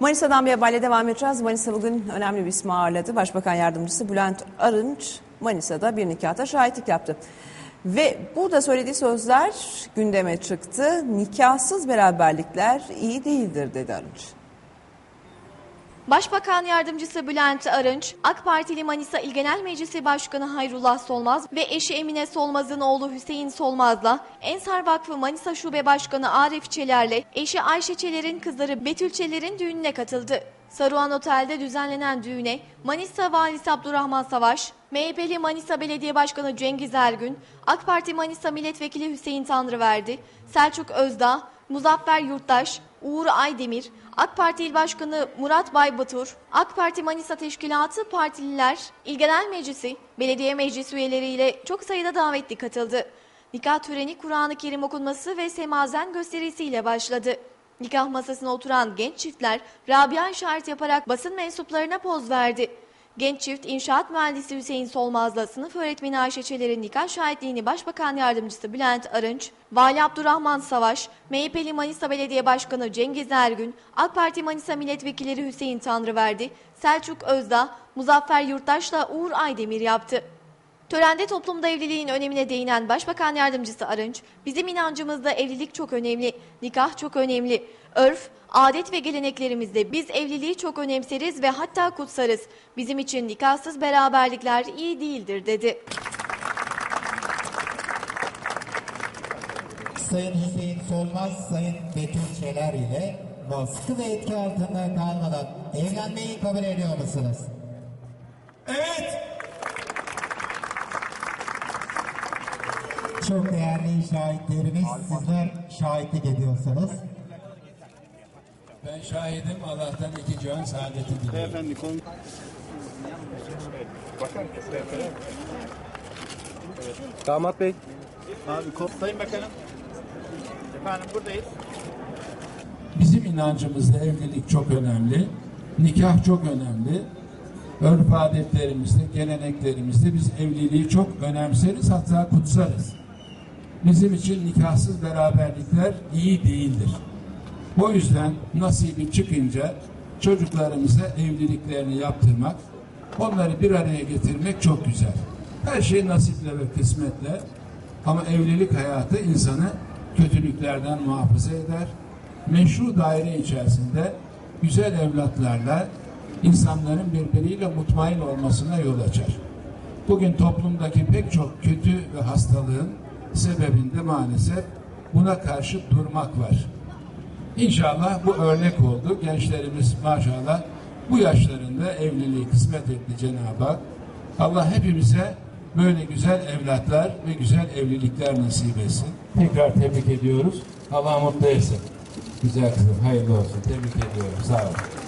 Manisa'dan bir haberle devam edeceğiz. Manisa bugün önemli bir ismi ağırladı. Başbakan Yardımcısı Bülent Arınç Manisa'da bir nikahta şahitlik yaptı. Ve burada söylediği sözler gündeme çıktı. Nikahsız beraberlikler iyi değildir dedi Arınç. Başbakan Yardımcısı Bülent Arınç, AK Partili Manisa İl Genel Meclisi Başkanı Hayrullah Solmaz ve eşi Emine Solmaz'ın oğlu Hüseyin Solmaz'la Ensar Vakfı Manisa Şube Başkanı Arif Çeler'le eşi Ayşe Çeler'in kızları Betül Çeler'in düğününe katıldı. Saruhan Otel'de düzenlenen düğüne Manisa Valisi Abdurrahman Savaş, MHP'li Manisa Belediye Başkanı Cengiz Ergün, AK Parti Manisa Milletvekili Hüseyin Tanrıverdi, Selçuk Özdağ, Muzaffer Yurttaş, Uğur Aydemir, AK Parti İl Başkanı Murat Baybatur, AK Parti Manisa Teşkilatı Partililer, İl Genel Meclisi, Belediye Meclis üyeleriyle çok sayıda davetli katıldı. Nikah töreni Kur'an-ı Kerim okunması ve semazen gösterisiyle başladı. Nikah masasına oturan genç çiftler Rabia işaret yaparak basın mensuplarına poz verdi. Genç çift inşaat mühendisi Hüseyin Solmaz'la sınıf öğretmeni Ayşe Çeler'in nikah şahitliğini Başbakan Yardımcısı Bülent Arınç, Vali Abdurrahman Savaş, MHP'li Manisa Belediye Başkanı Cengiz Ergün, AK Parti Manisa Milletvekilleri Hüseyin Tanrıverdi, Selçuk Özdağ, Muzaffer Yurttaş'la Uğur Aydemir yaptı. Törende toplumda evliliğin önemine değinen Başbakan Yardımcısı Arınç, bizim inancımızda evlilik çok önemli, nikah çok önemli. Örf, adet ve geleneklerimizde biz evliliği çok önemseriz ve hatta kutsarız. Bizim için nikahsız beraberlikler iyi değildir dedi. Sayın Hüseyin Solmaz, Sayın Betül Çeler ile baskı ve etki altında kalmadan evlenmeyi kabul ediyor musunuz? Evet. Çok değerli şahitlerimiz, sizler şahitlik ediyorsunuz. Ben şahidim Allah'tan iki cihan saadeti diliyorum. Beyefendi konu... Damat Bey. Abi kol... Sayın Bakanım. Efendim buradayız. Bizim inancımızda evlilik çok önemli. Nikah çok önemli. Örf adetlerimizde, geleneklerimizde biz evliliği çok önemseriz hatta kutsarız. Bizim için nikahsız beraberlikler iyi değildir. O yüzden nasibi çıkınca çocuklarımıza evliliklerini yaptırmak, onları bir araya getirmek çok güzel. Her şey nasiple ve kısmetle ama evlilik hayatı insanı kötülüklerden muhafaza eder. Meşru daire içerisinde güzel evlatlarla insanların birbiriyle mutmain olmasına yol açar. Bugün toplumdaki pek çok kötü ve hastalığın sebebinde maalesef buna karşı durmak var. İnşallah bu örnek oldu. Gençlerimiz maşallah bu yaşlarında evliliği kısmet etti Cenab-ı Hak. Allah hepimize böyle güzel evlatlar ve güzel evlilikler nasip etsin. Tekrar tebrik ediyoruz. Allah mutlu etsin. Güzel kızım hayırlı olsun. Tebrik ediyorum. Sağ olun.